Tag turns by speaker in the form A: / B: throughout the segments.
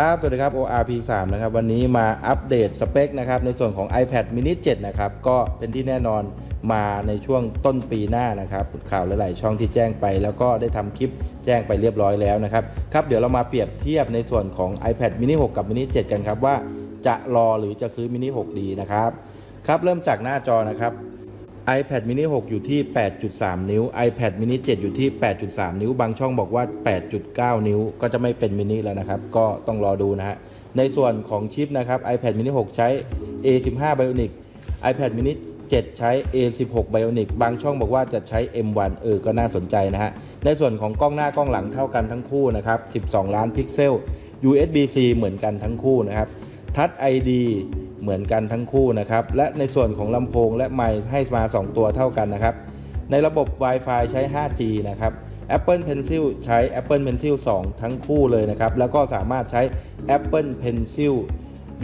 A: ครับ สวัสดีครับ ORP 3 นะครับ วันนี้มาอัปเดตสเปคนะครับ ในส่วนของ iPad mini 7 นะครับ ก็เป็นที่แน่นอนมาในช่วงต้นปีหน้านะครับ ข่าวหลาย ๆ ช่องที่แจ้งไป แล้วก็ได้ทำคลิปแจ้งไปเรียบร้อยแล้วนะครับ ครับ เดี๋ยวเรามาเปรียบเทียบในส่วนของ iPad mini 6 กับ mini 7 กันครับว่าจะรอหรือจะซื้อ mini 6ดีนะครับ ครับ เริ่มจากหน้าจอนะครับ iPad mini 6 อยู่ที่ 8.3 นิ้ว iPad mini 7 อยู่ที่ 8.3 นิ้ว บางช่องบอกว่า 8.9 นิ้ว ก็จะไม่เป็นมินิแล้วนะครับ ก็ต้องรอดูนะฮะ ในส่วนของชิปนะครับ iPad mini 6 ใช้ A15 Bionic iPad mini 7 ใช้ A16 Bionic บางช่องบอกว่าจะใช้ M1 เออ ก็น่าสนใจนะฮะ ในส่วนของกล้องหน้ากล้องหลังเท่ากันทั้งคู่นะครับ 12 ล้านพิกเซล USB-C เหมือนกันทั้งคู่นะครับทัช ID เหมือนกันทั้งคู่นะครับ และในส่วนของลำโพงและไมค์ให้มา 2 ตัวเท่ากันนะครับ ในระบบ Wi-Fi ใช้ 5G นะครับ Apple Pencil ใช้ Apple Pencil 2 ทั้งคู่เลยนะครับ แล้วก็สามารถใช้ Apple Pencil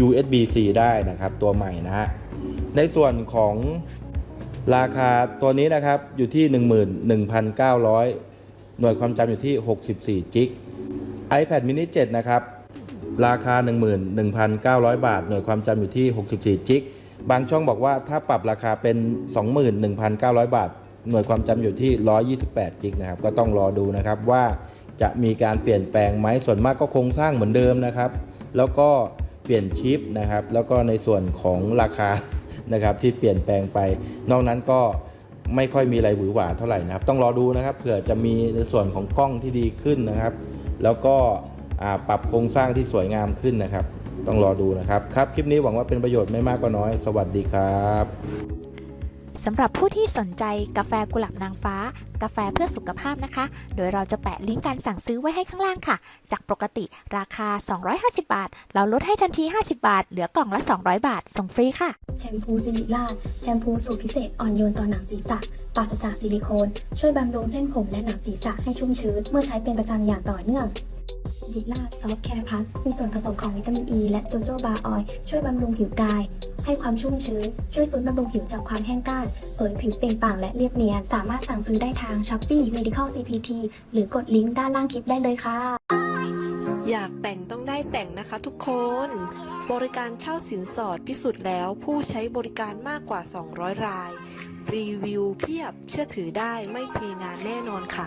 A: USB-C ได้นะครับตัวใหม่นะฮะ ในส่วนของราคาตัวนี้นะครับอยู่ที่ 11,900 หน่วยความจำอยู่ที่ 64 จิก iPad mini 7 นะครับ ราคา 11,900 บาท หน่วยความจำอยู่ที่ 64 จิก บางช่องบอกว่าถ้าปรับราคาเป็น 21,900 บาท หน่วยความจำอยู่ที่ 128 จิกนะครับ ก็ต้องรอดูนะครับว่าจะมีการเปลี่ยนแปลงไหมส่วนมากก็โครงสร้างเหมือนเดิมนะครับ แล้วก็เปลี่ยนชิปนะครับ แล้วก็ในส่วนของราคานะครับที่เปลี่ยนแปลงไป นอกนั้นก็ไม่ค่อยมีอะไรหวือหวาเท่าไหร่นะครับ ต้องรอดูนะครับเผื่อจะมีในส่วนของกล้องที่ดีขึ้นนะครับ แล้วก็ ปรับโครงสร้างที่สวยงามขึ้นนะครับ ต้องรอดูนะครับครับคลิปนี้หวังว่าเป็นประโยชน์ไม่มากก็น้อย สวัสดีครับ
B: สำหรับผู้ที่สนใจกาแฟกุหลาบนางฟ้า กาแฟเพื่อสุขภาพนะคะ โดยเราจะแปะลิงก์การสั่งซื้อไว้ให้ข้างล่างค่ะ จากปกติราคา 250 บาท เราลดให้ทันที 50 บาท เหลือกล่องละ 200 บาท ส่งฟรีค่ะ
C: แชมพูซิลิล่าแชมพูสูตรพิเศษอ่อนโยนต่อหนังศีรษะปราศจากซิลิโคน ช่วยบำรุงเส้นผมและหนังศีรษะให้ชุ่มชื้น เมื่อใช้เป็นประจำอย่างต่อเนื่อง ซิลล่าซอฟแคร์พัสมีส่วนผสมของวิตามินอ e ีและโจโจบาออยช่วยบำรุงผิวกาย ให้ความชุ่มชื้น ช่วยฟื้นบำรุงผิวจากความแห้งกร้านเผยผิวเปล่งปลั่งและเรียบเนียน สามารถสั่งซื้อได้ทาง Shopee Medical CPT หรือกดลิงก์ด้านล่างคลิปได้เลยค่ะ
D: อยากแต่งต้องได้แต่งนะคะทุกคน บริการเช่าสินสอดพิสูจน์แล้วผู้ใช้บริการมากกว่า 200 ราย รีวิวเพียบเชื่อถือได้ไม่เทงานแน่นอนค่ะ